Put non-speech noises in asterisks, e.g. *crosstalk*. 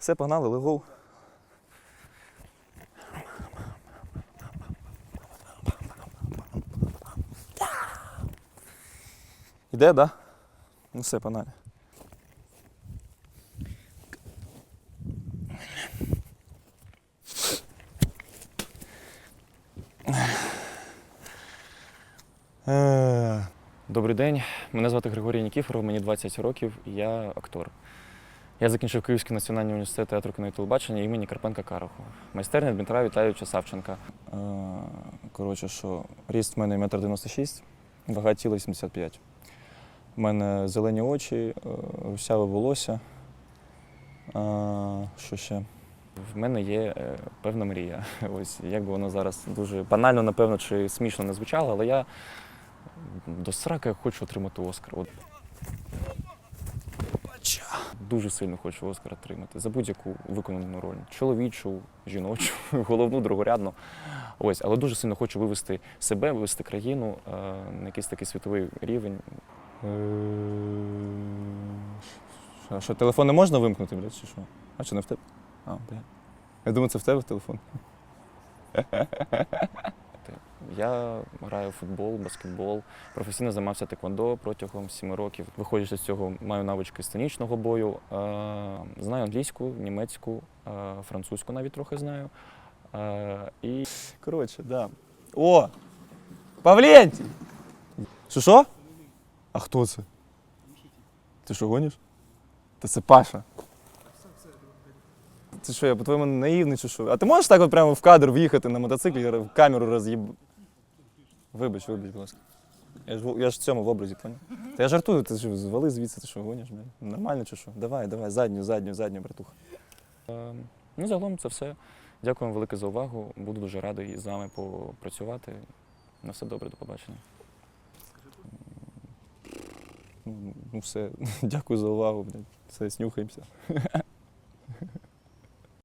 Все, погнали, легов. Іде, да? Ну все, погнали. Е, Добрий день. Мене звати Григорій Нікіфоров, мені 20 років, і я актор. Я закінчив Київський національний університет театру кіно і телебачення імені Карпенка Караху. Майстерня Дмитра Віталійовича Савченка. Е, Коротше, що ріст в мене 1,96 м, вага тіла 85. У мене зелені очі, е, русяве волосся. Е, Що ще? В мене є е, певна мрія. *laughs* Ось як би воно зараз дуже банально, напевно, чи смішно не звучало, але я до сраки хочу отримати Оскар. Дуже сильно хочу Оскар отримати за будь-яку виконану роль. Чоловічу, жіночу, *laughs* головну, другорядну. Ось, але дуже сильно хочу вивести себе, вивести країну е, на якийсь такий світовий рівень. Е, Що, що, телефон не можна вимкнути, блядь, чи що? А що не в тебе? А, блядь. Я думаю, це в тебе телефон. Я граю в футбол, баскетбол, професійно займався теквондо протягом сіми років. Виходячи з цього, маю навички сценічного бою. Е, Знаю англійську, німецьку, е, французьку навіть трохи знаю. Е, І Коротше, да. О! Павлентій! Що що? А хто це? Ти що гониш? Та це Паша. Це що, я по-твоєму наївний чи що? А ти можеш так от прямо в кадр в'їхати на мотоциклі в камеру роз'їб. Вибач, вибач, будь ласка. Я ж, я ж в цьому в образі, поняв? Та я жартую, ти що, звали звідси, ти що гониш, блядь? Нормально чи що? Давай, давай, задню, задню, задню, братуха. е, ну, загалом це все. Дякую вам велике за увагу. Буду дуже радий з вами попрацювати. На все добре, до побачення. Ну, ну все, *laughs* дякую за увагу, блядь. Все, снюхаємося. *laughs*